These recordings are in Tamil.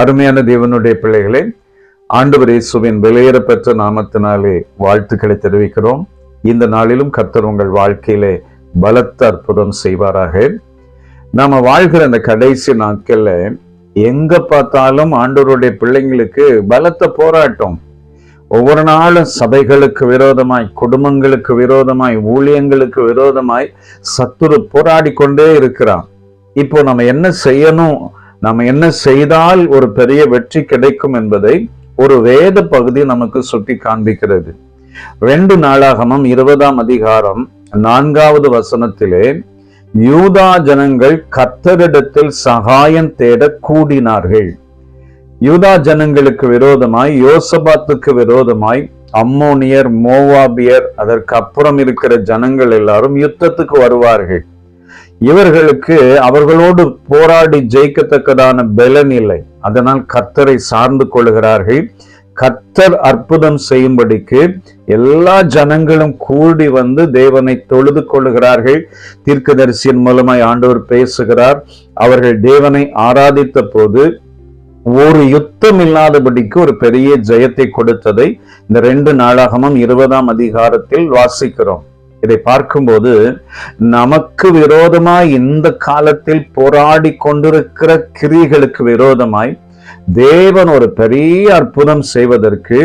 அருமையான தேவனுடைய பிள்ளைகளே ஆண்டவர் இயேசுவின் வெளியேறப்பெற்ற நாமத்தினாலே வாழ்த்துக்களை தெரிவிக்கிறோம். இந்த நாளிலும் கர்த்தர் உங்கள் வாழ்க்கையிலே பலத்த அற்புதம் செய்வாராக. நாம வாழ்கிற அந்த கடைசி நாட்கள்ல எங்க பார்த்தாலும் ஆண்டவருடைய பிள்ளைங்களுக்கு பலத்த போராட்டம். ஒவ்வொரு நாளும் சபைகளுக்கு விரோதமாய் குடும்பங்களுக்கு விரோதமாய் ஊழியங்களுக்கு விரோதமாய் சத்துரு போராடி கொண்டே இருக்கிறான். இப்போ நம்ம என்ன செய்யணும் நம்ம என்ன செய்தால் ஒரு பெரிய வெற்றி கிடைக்கும் என்பதை ஒரு வேத பகுதி நமக்கு சுட்டி காண்பிக்கிறது. ரெண்டு நாளாகமும் இருபதாம் அதிகாரம் நான்காவது வசனத்திலே யூதா ஜனங்கள் கர்த்தரிடத்தில் சகாயம் தேட கூடினார்கள். யூதா ஜனங்களுக்கு விரோதமாய் யோசபாத்துக்கு விரோதமாய் அம்மோனியர் மோவாபியர் அதற்கு அப்புறம் இருக்கிற ஜனங்கள் எல்லாரும் யுத்தத்துக்கு வருவார்கள். இவர்களுக்கு அவர்களோடு போராடி ஜெயிக்கத்தக்கதான பலன் இல்லை. அதனால் கத்தரை சார்ந்து கொள்கிறார்கள். கத்தர் அற்புதம் செய்யும்படிக்கு எல்லா ஜனங்களும் கூடி வந்து தேவனை தொழுது கொள்ளுகிறார்கள். தீர்க்கதரிசியின் மூலமாய் ஆண்டவர் பேசுகிறார். அவர்கள் தேவனை ஆராதித்த போது ஒரு யுத்தம் இல்லாதபடிக்கு ஒரு பெரிய ஜெயத்தை கொடுத்ததை இந்த ரெண்டு நாளாகமும் இருபதாம் அதிகாரத்தில் வாசிக்கிறோம். இதை பார்க்கும்போது நமக்கு விரோதமாய் இந்த காலத்தில் போராடி கொண்டிருக்கிற கிரிகளுக்கு விரோதமாய் தேவன் ஒரு பெரிய அற்புதம் செய்வதற்கு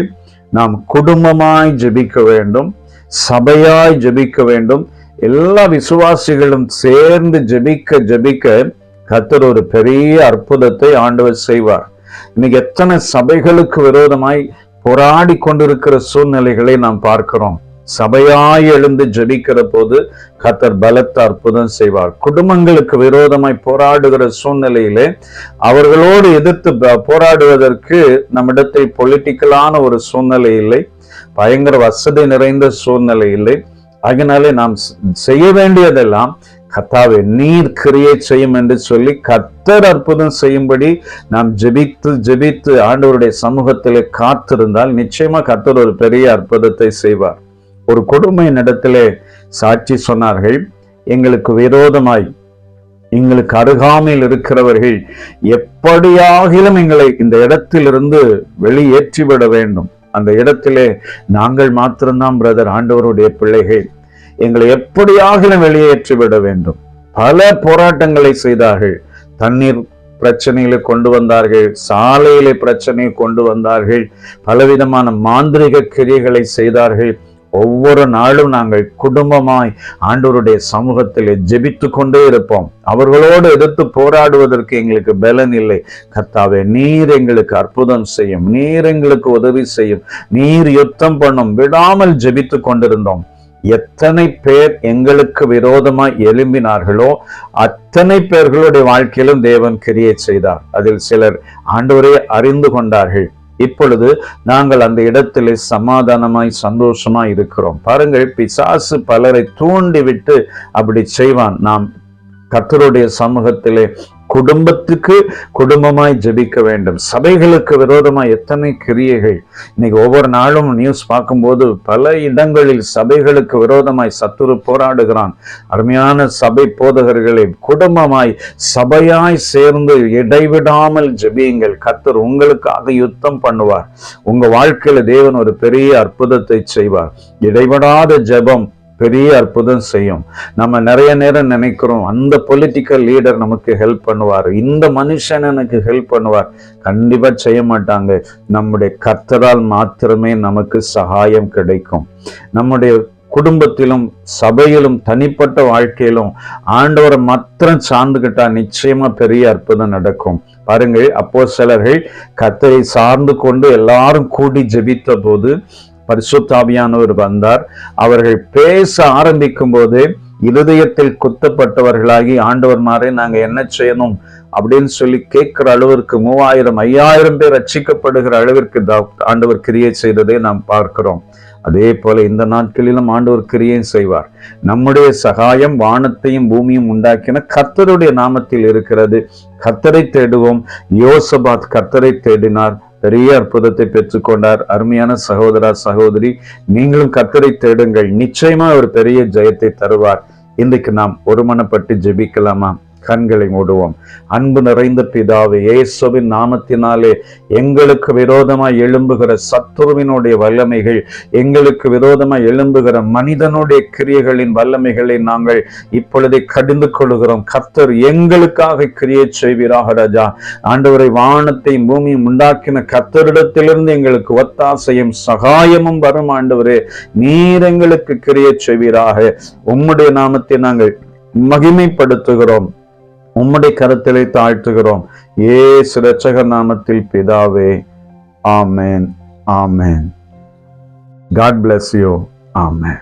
நாம் குடும்பமாய் ஜெபிக்க வேண்டும் சபையாய் ஜெபிக்க வேண்டும் எல்லா விசுவாசிகளும் சேர்ந்து ஜெபிக்க ஜெபிக்க கத்தர் ஒரு பெரிய அற்புதத்தை ஆண்டவர் செய்வார். இன்னைக்கு எத்தனை சபைகளுக்கு விரோதமாய் போராடி கொண்டிருக்கிற சூழ்நிலைகளை நாம் பார்க்கிறோம். சபையாய் எழுந்து ஜெபிக்கிற போது கத்தர் பலத்த அற்புதம் செய்வார். குடும்பங்களுக்கு விரோதமாய் போராடுகிற சூழ்நிலையிலே அவர்களோடு எதிர்த்து போராடுவதற்கு நம்மிடத்தை பொலிட்டிக்கலான ஒரு சூழ்நிலை இல்லை. பயங்கர வசதி நிறைந்த சூழ்நிலை இல்லை. அதனாலே நாம் செய்ய வேண்டியதெல்லாம் கத்தாவே நீர் கிரியை செய்யும் என்று சொல்லி கத்தர் அற்புதம் செய்யும்படி நாம் ஜெபித்து ஜெபித்து ஆண்டவருடைய சமூகத்திலே காத்திருந்தால் நிச்சயமா கத்தர் ஒரு பெரிய அற்புதத்தை செய்வார். ஒரு கொடுமையின் இடத்திலே சாட்சி சொன்னார்கள். எங்களுக்கு விரோதமாய் எங்களுக்கு அருகாமையில் இருக்கிறவர்கள் எப்படியாகிலும் எங்களை இந்த இடத்திலிருந்து வெளியேற்றிவிட வேண்டும். அந்த இடத்திலே நாங்கள் மாத்திரம்தான் பிரதர் ஆண்டவருடைய பிள்ளைகள். எங்களை எப்படியாகிலும் வெளியேற்றிவிட வேண்டும். பல போராட்டங்களை செய்தார்கள். தண்ணீர் பிரச்சனையில கொண்டு வந்தார்கள். சாலையிலே பிரச்சனையை கொண்டு வந்தார்கள். பலவிதமான மாந்திரிக கிரியைகளை செய்தார்கள். ஒவ்வொரு நாளும் நாங்கள் குடும்பமாய் ஆண்டவருடைய சமூகத்தில் ஜெபித்து கொண்டே இருப்போம். அவர்களோடு எதிர்த்து போராடுவதற்கு எங்களுக்கு பலன் இல்லை. கர்த்தாவே நீர் எங்களுக்கு அற்புதம் செய்யும். நீர் எங்களுக்கு உதவி செய்யும். நீர் யுத்தம் பண்ணும். விடாமல் ஜெபித்து கொண்டிருந்தோம். எத்தனை பேர் எங்களுக்கு விரோதமாய் எழும்பினார்களோ அத்தனை பேர்களுடைய வாழ்க்கையிலும் தேவன் கிரியை செய்தார். அதில் சிலர் ஆண்டோரே அறிந்து கொண்டார்கள். இப்பொழுது நாங்கள் அந்த இடத்திலே சமாதானமாய் சந்தோஷமாய் இருக்கிறோம். பாருங்கள் பிசாசு பலரை தூண்டிவிட்டு அப்படி செய்வான். நாம் கத்தருடைய சமூகத்திலே குடும்பத்துக்கு குடும்பமாய் ஜெபிக்க வேண்டும். சபைகளுக்கு விரோதமாய் எத்தனை கிரியைகள். இன்னைக்கு ஒவ்வொரு நாளும் நியூஸ் பார்க்கும்போது பல இடங்களில் சபைகளுக்கு விரோதமாய் சத்துரு போராடுகிறான். அருமையான சபை போதகர்களை குடும்பமாய் சபையாய் சேர்ந்து இடைவிடாமல் ஜெபியுங்கள். கத்தர் உங்களுக்காக யுத்தம் பண்ணுவார். உங்க வாழ்க்கையில தேவன் ஒரு பெரிய அற்புதத்தை செய்வார். இடைவிடாத ஜெபம் பெரிய அற்புதம் செய்யும். நம்ம நிறைய நேரம் நினைக்கிறோம் அந்த பொலிட்டிக்கல் லீடர் நமக்கு ஹெல்ப் பண்ணுவார். இந்த மனுஷன் எனக்கு ஹெல்ப் பண்ணுவார். கண்டிப்பா செய்ய மாட்டாங்க. நம்முடைய கர்த்தரால் மாத்திரமே நமக்கு சகாயம் கிடைக்கும். நம்முடைய குடும்பத்திலும் சபையிலும் தனிப்பட்ட வாழ்க்கையிலும் ஆண்டவரை மாத்திரம் சார்ந்துகிட்டா நிச்சயமா பெரிய அற்புதம் நடக்கும். பாருங்கள் அப்போ சிலர்கள் கத்தரை சார்ந்து கொண்டு எல்லாரும் கூடி ஜெபித்த போது பரிசுத்தாவியானவர் வந்தார். அவர்கள் பேச ஆரம்பிக்கும் போது இருதயத்தில் குத்தப்பட்டவர்களாகி ஆண்டவர் மாறி நாங்க என்ன செய்யணும்? அப்படின்னு சொல்லி கேட்கிற அளவிற்கு மூவாயிரம் ஐயாயிரம் பேர் ரட்சிக்கப்படுகிற அளவிற்கு ஆண்டவர் கிரியை செய்ததை நாம் பார்க்கிறோம். அதே போல இந்த நாட்களிலும் ஆண்டவர் கிரியை செய்வார். நம்முடைய சகாயம் வானத்தையும் பூமியும் உண்டாக்கின கர்த்தருடைய நாமத்தில் இருக்கிறது. கர்த்தரை தேடுவோம். யோசபாத் கத்தரை தேடினார். பெரிய அற்புதத்தை பெற்றுக்கொண்டார். அருமையான சகோதரா சகோதரி நீங்களும் கத்தரை தேடுங்கள். நிச்சயமா ஒரு பெரிய ஜெயத்தை தருவார். இன்றைக்கு நாம் ஒருமனப்பட்டு ஜெபிக்கலாமா? கண்களை மூடுவோம். அன்பு நிறைந்த பிதாவே இயேசுவின் நாமத்தினாலே எங்களுக்கு விரோதமாய் எழும்புகிற சத்துருவினுடைய வல்லமைகள் எங்களுக்கு விரோதமாய் எழும்புகிற மனிதனுடைய கிரியைகளின் வல்லமைகளை நாங்கள் இப்பொழுதே கடிந்து கொள்கிறோம் கர்த்தர் எங்களுக்காக கிரியை செய்வீராக ராஜா. ஆண்டவரை வானத்தையும் பூமியும் உண்டாக்கின கர்த்தரிடத்திலிருந்து எங்களுக்கு ஒத்தாசையும் சகாயமும் வரும் ஆண்டவரே. நீர் எங்களுக்கு கிரியை செய்வீராக. உம்முடைய நாமத்தை நாங்கள் மகிமைப்படுத்துகிறோம். உம்முடைய கருத்திலே தாழ்த்துகிறோம். ஏ சிரட்சக நாமத்தில் பிதாவே ஆமேன் ஆமேன். God bless you amen